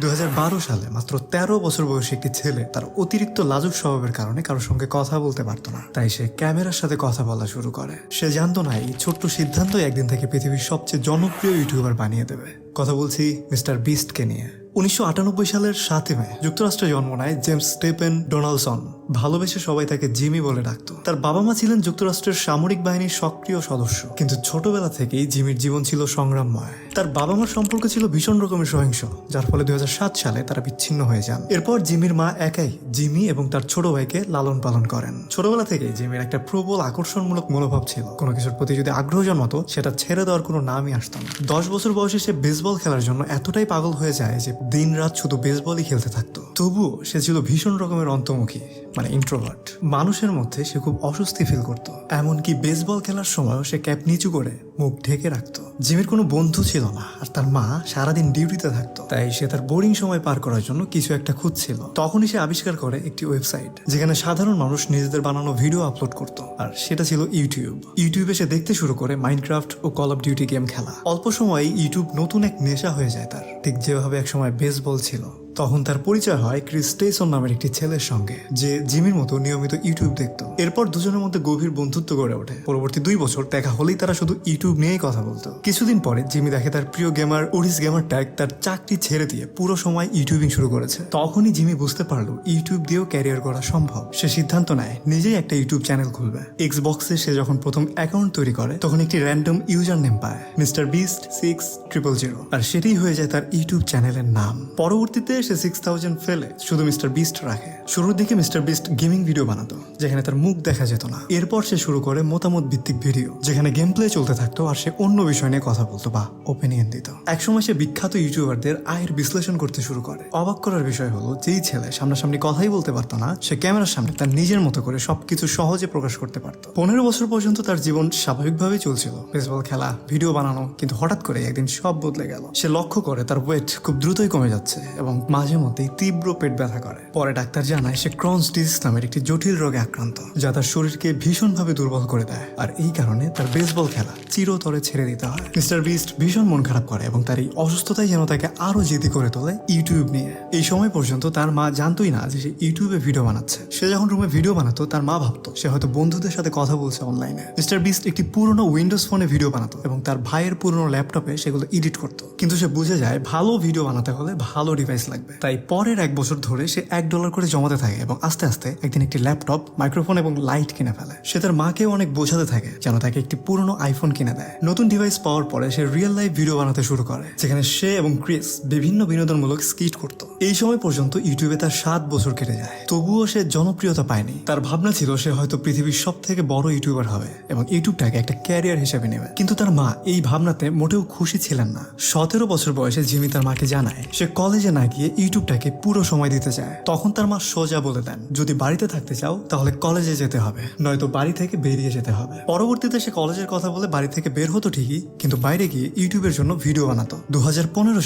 দুই হাজার বারো সালে মাত্র তেরো বছর বয়সী একটি ছেলে তার অতিরিক্ত লাজুক স্বভাবের কারণে কারোর সঙ্গে কথা বলতে পারতো না। তাই সে ক্যামেরার সাথে কথা বলা শুরু করে। সে জানতো না এই ছোট্ট সিদ্ধান্তই একদিন থেকে পৃথিবীর সবচেয়ে জনপ্রিয় ইউটিউবার বানিয়ে দেবে। কথা বলছি মিস্টার বিস্টকে নিয়ে। উনিশশো আটানব্বই সালের সাতই মে যুক্তরাষ্ট্রে জন্ম নেয় জেমস স্টেপেন ডোনাল্ডসন ভালোবেসে সবাই তাকে জিমি বলে ডাকতো। তার বাবা মা ছিলেন যুক্তরাষ্ট্রের সামরিক বাহিনীর সক্রিয় সদস্য। কিন্তু ছোটবেলা থেকেই জিমির জীবন ছিল সংগ্রামময়। তার বাবা মার সম্পর্ক ছিল ভীষণ রকমের সহিংস, যার ফলে দু হাজার সাত সালে তারা বিচ্ছিন্ন হয়ে যান। এরপর জিমির মা একাই জিমি এবং তার ছোট ভাইকে লালন পালন করেন। ছোটবেলা থেকেই জিমির একটা প্রবল আকর্ষণমূলক মনোভাব ছিল। কোনো কিছুর প্রতি যদি আগ্রহ জন্মাতো, সেটা ছেড়ে দেওয়ার কোনো নামই আসতো না। দশ বছর বয়সে সে বেসবল খেলার জন্য এতটাই পাগল হয়ে যায় যে দিন রাত শুধু বেসবলই খেলতে থাকতো। তবুও সে ছিল ভীষণ রকমের অন্তর্মুখী। মানে ইন্ট্রোভার্ট মানুষের মধ্যে সে খুব অস্বস্তি ফিল করতো। এমনকি বেসবল খেলার সময়ও সে ক্যাপ নিচু করে মুখ ঢেকে রাখতো। জিমের কোনো বন্ধু ছিল না, আর তার মা সারাদিন ডিউটিতে থাকতো। তাই সে তার বোরিং সময় পার করার জন্য কিছু একটা খুঁজছিল। তখনই সে আবিষ্কার করে একটি ওয়েবসাইট যেখানে সাধারণ মানুষ নিজেদের বানানো ভিডিও আপলোড করতো। আর সেটা ছিল ইউটিউব ইউটিউবে সে দেখতে শুরু করে মাইনক্রাফট ও কল অফ ডিউটি গেম খেলা। অল্প সময়ে ইউটিউব নতুন এক নেশা হয়ে যায় তার। ঠিক যেভাবে একসময় বেসবল ছিল। তখন তার পরিচয় হয় ক্রিস টেসন নামের একটি ছেলের সঙ্গে, যে জিমির মতো নিয়মিত ইউটিউব দেখতো। এরপর দুজনের মধ্যে গভীর বন্ধুত্ব গড়ে ওঠে। পরবর্তী দুই বছর দেখা হলেই তারা শুধু ইউটিউব নিয়েই কথা বলতো। কিছুদিন পরে জিমি দেখে তার প্রিয় গেমার ওরিস গেমার ট্যাগ তার চাকরি ছেড়ে দিয়ে পুরো সময় ইউটিউবিং শুরু করেছে। তখনই জিমি বুঝতে পারল, ইউটিউব দিয়েও ক্যারিয়ার করা সম্ভব। সে সিদ্ধান্ত নেয়, নিজেই একটা ইউটিউব চ্যানেল খুলবে। এক্স বক্সে সে যখন প্রথম অ্যাকাউন্ট তৈরি করে, তখন একটি র্যান্ডম ইউজার নেম পায় Mister Beast six triple zero আর সেটাই হয়ে যায় তার ইউটিউব চ্যানেলের নাম। পরবর্তীতে সে সিক্স থাউজেন্ড ফেলে শুধু মিস্টার বিস্ট রাখে। শুরুর দিকে মিস্টার বিস্ট গেমিং ভিডিও বানাতো, যেখানে তার মুখ দেখা যেত না। এরপর সে শুরু করে মতামত ভিত্তিক ভিডিও যেখানে গেম প্লে চলতে থাকতো আর সে অন্য বিষয় নিয়ে কথা বলতো বা ওপিনিয়ন দিত। একসময় সে বিখ্যাত ইউটিউবারদের আয়ের বিশ্লেষণ করতে শুরু করে। অবাক করার বিষয় হলো, যেই ছেলে সামনাসামনি কথাই বলতে পারতো না, সে ক্যামেরার সামনে তার নিজের মতো করে সবকিছু সহজে প্রকাশ করতে পারতো। পনেরো বছর পর্যন্ত তার জীবন স্বাভাবিকভাবেই চলছিল। বেসবল খেলা ভিডিও বানানো, কিন্তু হঠাৎ করে একদিন সব বদলে গেল। সে লক্ষ্য করে তার ওয়েট খুব দ্রুতই কমে যাচ্ছে এবং মাঝে মধ্যেই তীব্র পেট ব্যথা করে। পরে ডাক্তার জানায় সে ক্রনস ডিজিজ নামের একটি জটিল রোগে আক্রান্ত, যা তার শরীরকে ভীষণভাবে দুর্বল করে দেয়। আর এই কারণে তার বেসবল খেলা চিরতরে ছেড়ে দিতে হয়। মিস্টার বিস্ট ভীষণ মন খারাপ করে এবং তার এই অসুস্থতাই যেন তাকে আরও জেদি করে তোলে ইউটিউব নিয়ে। এই সময় পর্যন্ত তার মা জানতোই না যে সে ইউটিউবে ভিডিও বানাচ্ছে। সে যখন রুমে ভিডিও বানাতো, তার মা ভাবতো, সে হয়তো বন্ধুদের সাথে কথা বলছে অনলাইনে মিস্টার বিস্ট একটি পুরনো উইন্ডোজ ফোনে ভিডিও বানাতো এবং তার ভাইয়ের পুরনো ল্যাপটপে সেগুলো এডিট করতো। কিন্তু সে বুঝে যায়, ভালো ভিডিও বানাতে হলে ভালো ডিভাইস লাগবে। তাই পরের এক বছর ধরে সে এক ডলার করে জমাতে থাকে এবং আস্তে আস্তে একদিন একটি ল্যাপটপ, মাইক্রোফোন এবং লাইট কিনে ফেলে। সে তার মাকেও অনেক বোঝাতে থাকে যেন তাকে একটি পুরনো আইফোন কিনে দেয়। নতুন ডিভাইস পাওয়ার পরে সে রিয়েল লাইফ ভিডিও বানাতে শুরু করে, যেখানে সে এবং ক্রিস বিভিন্ন বিনোদনমূলক স্কিট করত। এই সময় পর্যন্ত ইউটিউবে তার সাত বছর কেটে যায়। তবুও সে জনপ্রিয়তা পায়নি। তার ভাবনা ছিল সে হয়তো পৃথিবীর সব থেকে বড় ইউটিউবার হবে এবং ইউটিউবটাকে একটা ক্যারিয়ার হিসেবে নেবে। কিন্তু তার মা এই ভাবনাতে মোটেও খুশি ছিলেন না। সতেরো বছর বয়সে জিমি তার মাকে জানায়, সে কলেজে না গিয়ে ইউটিউবটাকে পুরো সময় দিতে চায়। তখন তার মা সোজা বলে দেন, যদি বাড়িতে থাকতে চাও, তাহলে কলেজে যেতে হবে। নয়তো বাড়ি থেকে বেরিয়ে যেতে হবে। পরবর্তীতে সে কলেজের কথা বলে বাড়ি থেকে বের হতো ঠিকই, কিন্তু বাইরে গিয়ে ইউটিউবের জন্য ভিডিও বানাতো। দু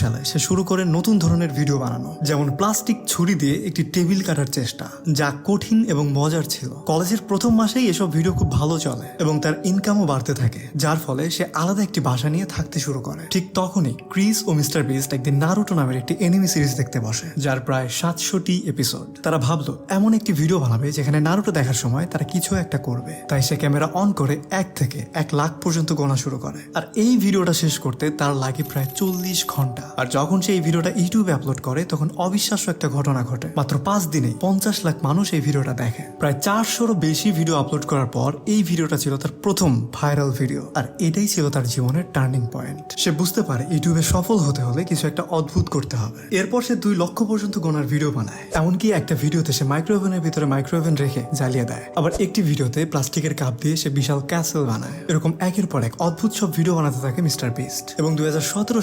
সালে সে শুরু করে নতুন ধরনের ভিডিও বানানো, যেমন প্লাস্টিক ছুরি দিয়ে একটি টেবিল কাটার চেষ্টা, যা কঠিন এবং মজার ছিল। কলেজের প্রথম মাসেই এসব ভিডিও খুব ভালো চলে এবং তার ইনকামও বাড়তে থাকে, যার ফলে সে আলাদা একটি বাসা নিয়ে থাকতে শুরু করে। ঠিক তখনই ক্রিস ও মিস্টার বিস্ট একদিন নারুটো নামের একটি এনিমি সিরিজ দেখতে বসে। যার প্রায় সাতশোটি এপিসোড তারা ভাবলো, এমন একটি ভিডিও বানাবে যেখানে নারুটো দেখার সময় তারা কিছু একটা করবে। তাই সে ক্যামেরা অন করে এক থেকে এক লাখ পর্যন্ত গোনা শুরু করে। আর এই ভিডিওটা শেষ করতে তার লাগে প্রায় চল্লিশ ঘণ্টা। আর যখন সে এই ভিডিওটা ইউটিউবে আপলোড করে, তখন অবিশ্বাস্য একটা ঘটনা ঘটে। মাত্র পাঁচ দিনে পঞ্চাশ লাখ মানুষ এই ভিডিওটা দেখে। প্রায় চারশোরও বেশি ভিডিও আপলোড করার পর এই ভিডিওটা ছিল তার প্রথম ভাইরাল ভিডিও আর এটাই ছিল তার জীবনের টার্নিং পয়েন্ট সে বুঝতে পারে, ইউটিউবে সফল হতে হলে কিছু একটা অদ্ভুত করতে হবে। এরপর সে দুই লক্ষ পর্যন্ত গোনার ভিডিও বানায়। এমনকি একটা ভিডিওতে সে মাইক্রোওভেনের ভিতরে মাইক্রোওভেন রেখে জ্বালিয়ে দেয়। আবার একটি ভিডিওতে প্লাস্টিকের কাপ দিয়ে সে বিশাল ক্যাসেল বানায়। এরকম একের পর এক অদ্ভুত সব ভিডিও বানাতে থাকে মিস্টার বিস্ট। এবং দুই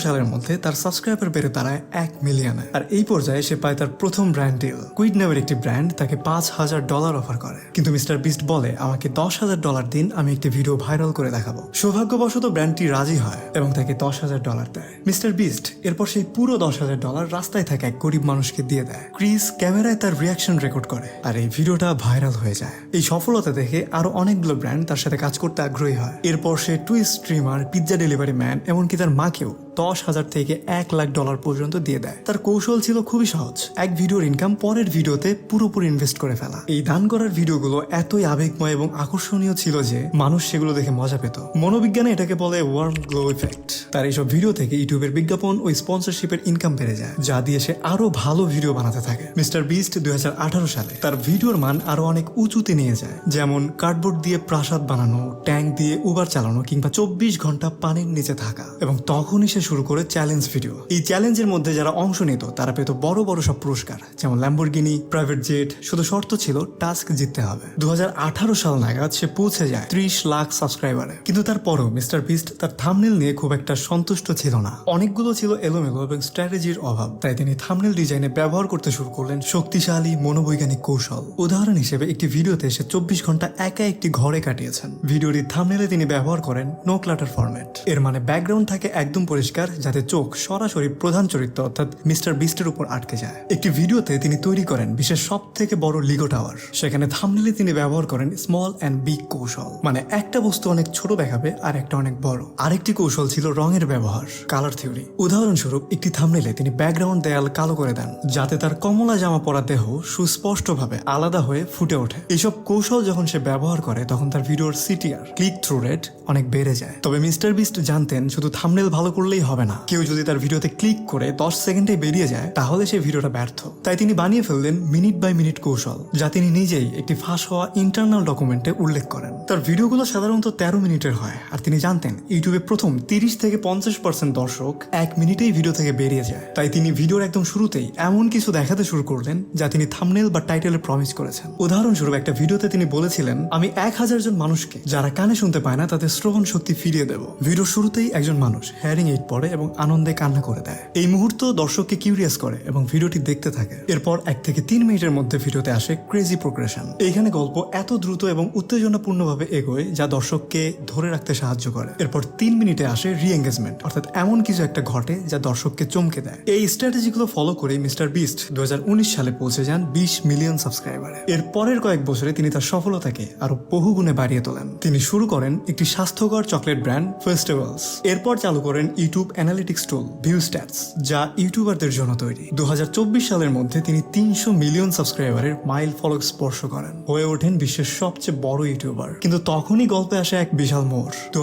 সালের মধ্যে তার সাবস্ক্রাইবার বেড়ে দাঁড়ায় এক মিলিয়নে। আর এই পর্যায়ে সে পায় তার প্রথম ব্র্যান্ড ডিল। কুইড নামের একটি ব্র্যান্ড তাকে পাঁচ হাজার ডলার অফার করে। কিন্তু মিস্টার বিস্ট বলে, আমাকে দশ হাজার ডলার দিন, আমি একটি ভিডিও ভাইরাল করে দেখাবো। সৌভাগ্যবশত ব্র্যান্ডটি রাজি হয় এবং তাকে দশ হাজার ডলার দেয়। মিস্টার বিস্ট, এরপর সেই পুরো দশ হাজার ডলার রাস্তায় থাকা এক গরিব মানুষকে দিয়ে দেয়। ক্রিস ক্যামেরায় তার রিয়াকশন রেকর্ড করে। আর এই ভিডিওটা ভাইরাল হয়ে যায়। এই সফলতা দেখে আরও অনেকগুলো ব্র্যান্ড তার সাথে কাজ করতে আগ্রহী হয়। এরপর সে Twitch streamer pizza delivery man এমনকি তার মাকেও দশ হাজার থেকে এক লাখ ডলার পর্যন্ত দিয়ে দেয়। তার কৌশল ছিল খুবই সহজ। এক ভিডিওর ইনকাম পরের ভিডিওতে পুরোপুরি ইনভেস্ট করে ফেলা। এই দান করার ভিডিওগুলো এতই আবেগময় এবং আকর্ষণীয় ছিল যে মানুষ সেগুলো দেখে মজা পেত। মনোবিজ্ঞানে এটাকে বলে ওয়ার্ম গ্লো ইফেক্ট তার এইসব ভিডিও থেকে ইউটিউবের বিজ্ঞাপন ও স্পন্সরশিপের ইনকাম বেড়ে যায়, যা দিয়ে সে আরও ভালো ভিডিও বানাতে থাকে। মিস্টার বিস্ট দুই হাজার আঠারো সালে তার ভিডিওর মান আরও অনেক উঁচুতে নিয়ে যায়, যেমন কার্ডবোর্ড দিয়ে প্রাসাদ বানানো, ট্যাঙ্ক দিয়ে উবার চালানো কিংবা চব্বিশ ঘণ্টা পানির নিচে থাকা। এবং তখনই সে শুরু করে চ্যালেঞ্জ ভিডিও এই চ্যালেঞ্জের মধ্যে যারা অংশ নিত, তারা পেত বড় বড় সব পুরস্কার, যেমন ল্যাম্বরগিনি প্রাইভেট জেট শুধু শর্ত ছিল টাস্ক জিততে হবে। দুহাজার আঠারো সাল নাগাদ সে পৌঁছে যায় ত্রিশ লাখ সাবস্ক্রাইবারে কিন্তু তারপরও মিস্টার বিস্ট তার থামনেল নিয়ে খুব একটা সন্তুষ্ট ছিল না। অনেকগুলো ছিল এলোমেলো এবং স্ট্র্যাটেজির অভাব। তাই তিনি থামনেল ডিজাইনে ব্যবহার করতে শুরু করলেন শক্তিশালী মনোবৈজ্ঞানিক কৌশল। উদাহরণ হিসেবে একটি ভিডিওতে সে চব্বিশ ঘণ্টা একা একটি ঘরে কাটিয়েছেন। ভিডিওটির থামনেলে তিনি ব্যবহার করেন নো ক্লাটার ফরম্যাট এর মানে ব্যাকগ্রাউন্ড থাকে একদম পরিষ্কার যাতে চোখ সরাসরি প্রধান চরিত্র অর্থাৎ মিস্টার বিস্টের উপর আটকে যায়। একটি ভিডিওতে তিনি তৈরি করেন বিশ্বের সব থেকে বড় লিগো টাওয়ার সেখানে থামনেলে তিনি ব্যবহার করেন স্মল অ্যান্ড বিগ কৌশল। মানে একটা বস্তু অনেক ছোট দেখাবে আর একটা অনেক বড়। আরেকটি কৌশল ছিল রঙের ব্যবহার কালার থিওরি উদাহরণস্বরূপ, একটি থামনেলে তিনি ব্যাকগ্রাউন্ড দেয়াল কালো করে দেন, যাতে তার কমলা জামা পরা দেহ সুস্পষ্টভাবে আলাদা হয়ে ফুটে ওঠে। এইসব কৌশল যখন সে ব্যবহার করে, তখন তার ভিডিওর সিটিআর ক্লিক থ্রু রেট অনেক বেড়ে যায়। তবে মিস্টার বিস্ট জানতেন, শুধু থামনেল ভালো করলেই হবে না। কেউ যদি তার ভিডিওতে ক্লিক করে দশ সেকেন্ডে বেরিয়ে যায়, তাহলে সেই ভিডিওটা ব্যর্থ। তাই তিনি বানিয়ে ফেললেন মিনিট বাই মিনিট কৌশল, যা তিনি নিজেই একটি ফাঁস হওয়া ইন্টারনাল ডকুমেন্টে উল্লেখ করেন। তার ভিডিওগুলো সাধারণত তেরো মিনিটের হয়, আর তিনি জানতেন, ইউটিউবে প্রথম তিরিশ থেকে পঞ্চাশ পার্সেন্ট দর্শক এক মিনিটেই ভিডিও থেকে বেরিয়ে যায়। তাই তিনি ভিডিওর একদম শুরুতেই এমন কিছু দেখাতে শুরু করলেন, যা তিনি থামনেল বা টাইটেলে প্রমিস করেছেন। উদাহরণস্বরূপ একটা ভিডিওতে তিনি বলেছিলেন, আমি এক হাজার জন মানুষকে, যারা কানে শুনতে পায় না, তাদের শ্রবণ শক্তি ফিরিয়ে দেব। ভিডিওর শুরুতেই একজন মানুষ হ্যারিং এইট পড়ে এবং আনন্দে কান্না করে দেয়। এই মুহূর্ত দর্শককে কিউরিয়াস করে এবং ভিডিওটি দেখতে থাকে। এরপর এক থেকে তিন মিনিটের মধ্যে ভিডিওতে আসে ক্রেজি প্রোগ্রেশন এইখানে গল্প এত দ্রুত এবং উত্তেজনাপূর্ণভাবে এগোয় যা দর্শককে ধরে রাখতে সাহায্য করে। এরপর তিন মিনিটে আসে রি এঙ্গেজমেন্ট অর্থাৎ এমন কিছু একটা ঘটে যা দর্শককে চমকে দেয়। এই স্ট্র্যাটেজিগুলো ফলো করে মিস্টার বিস্ট দু হাজার উনিশ সালে পৌঁছে যান বিশ মিলিয়ন সাবস্ক্রাইবারে এর পরের কয়েক বছরে তিনি তার সফলতাকে আরও বহুগুণে বাড়িয়ে তোলেন। তিনি শুরু করেন একটি স্বাস্থ্যকর চকলেট ব্র্যান্ড ফেস্টিভ্যালস এরপর চালু করেন YouTube analytics tool view stats যা ইউটিউবারদের জন্য তৈরি। দু হাজার চব্বিশ সালের মধ্যে তিনি তিনশো মিলিয়ন সাবস্ক্রাইবারের মাইল ফলক স্পর্শ করেন। হয়ে ওঠেন বিশ্বের সবচেয়ে বড় ইউটিউবার কিন্তু তখনই গল্পে আসে এক বিশাল মোড়। দু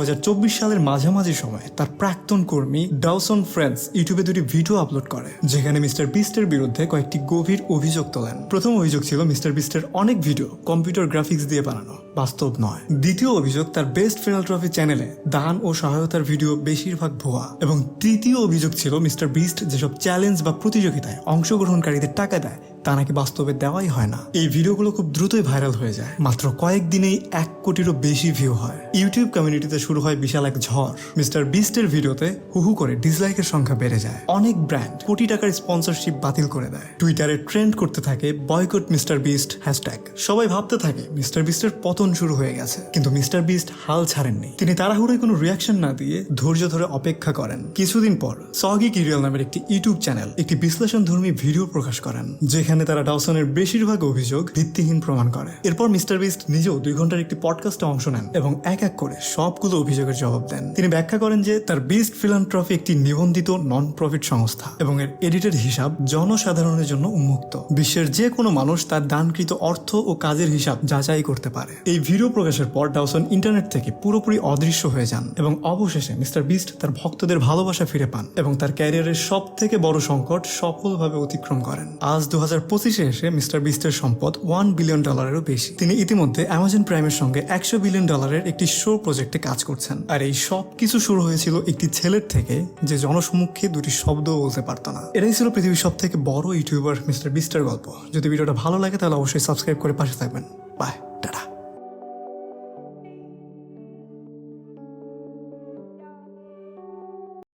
সালের মাঝামাঝি সময় তার প্রাক্তন কর্মী ডাউসন ফ্রেন্ডস ইউটিউবে দুটি ভিডিও আপলোড করে, যেখানে মিস্টার বিস্টের বিরুদ্ধে কয়েকটি গভীর অভিযোগ তোলেন। প্রথম অভিযোগ ছিল, মিস্টার বিস্টের অনেক ভিডিও কম্পিউটার গ্রাফিক্স দিয়ে বানানো। বাস্তব নয়। দ্বিতীয় অভিযোগ, তার বেস্ট ফিনাল ট্রফি চ্যানেলে দান ও সহায়তার ভিডিও বেশিরভাগ ভুয়া এবং তৃতীয় অভিযোগ ছিল, মিস্টার বিস্ট যেসব চ্যালেঞ্জ বা প্রতিযোগিতায় অংশগ্রহণকারীদের টাকা দেয়, তা নাকি বাস্তবে দেওয়াই হয় না। এই ভিডিওগুলো খুব দ্রুতই ভাইরাল হয়ে যায়। মাত্র কয়েকদিনেই এক কোটিরও বেশি ভিউ হয়। ইউটিউব কমিউনিটিতে শুরু হয় বিশাল এক ঝড়। মিস্টার বিস্টের ভিডিওতে হুহু করে ডিসলাইকের সংখ্যা বেড়ে যায়। অনেক ব্র্যান্ড কোটি টাকার স্পন্সরশিপ বাতিল করে দেয়। টুইটারে ট্রেন্ড করতে থাকে বয়কট মিস্টার বিস্ট হ্যাশট্যাগ সবাই ভাবতে থাকে মিস্টার বিস্টের পতন শুরু হয়ে গেছে। কিন্তু মিস্টার বিস্ট হাল ছাড়েননি। তিনি তাড়াহুড়োয় কোনো রিয়াকশন না দিয়ে ধৈর্য ধরে অপেক্ষা করেন। কিছুদিন পর সগি কিরিয়াল নামের একটি ইউটিউব চ্যানেল একটি বিশ্লেষণধর্মী ভিডিও প্রকাশ করেন, যেখানে তারা ডাউসনের বেশিরভাগ অভিযোগ ভিত্তিহীন প্রমাণ করে। এরপর মিস্টার বিস্ট নিজেও দুই ঘণ্টার একটি পডকাস্টে অংশ নেন এবং এক এক করে সবগুলো অভিযোগের জবাব দেন। তিনি ব্যাখ্যা করেন যে তার বিস্ট ফিলান্ট্রফি একটি নিবন্ধিত নন প্রফিট সংস্থা এবং এর এডিটেড হিসাব জনসাধারণের জন্য উন্মুক্ত। বিশ্বের যে কোনো মানুষ তার দানকৃত অর্থ ও কাজের হিসাব যাচাই করতে পারে। এই ভিডিও প্রকাশের পর ডাউসন ইন্টারনেট থেকে পুরোপুরি অদৃশ্য হয়ে যান এবং অবশেষে মিস্টার বিস্ট তার ভক্তদের ভালোবাসা ফিরে পান এবং তার ক্যারিয়ারের সব থেকে বড় সংকট সফলভাবে অতিক্রম করেন। আজ দু হাজার পঁচিশে এসে মিস্টার বিস্টের সম্পদ ওয়ান বিলিয়ন ডলারেরও বেশি। তিনি ইতিমধ্যে অ্যামাজন প্রাইমের সঙ্গে একশো বিলিয়ন ডলারের একটি শো প্রজেক্টে কাজ করছেন। আর এই সব কিছু শুরু হয়েছিল একটি ছেলের থেকে, যে জনসমুখে দুটি শব্দ বলতে পারতো না। এটাই ছিল পৃথিবীর সব থেকে বড় ইউটিউবার মিস্টার বিস্টার গল্প। যদি ভিডিওটা ভালো লাগে, তাহলে অবশ্যই সাবস্ক্রাইব করে পাশে থাকবেন। বাই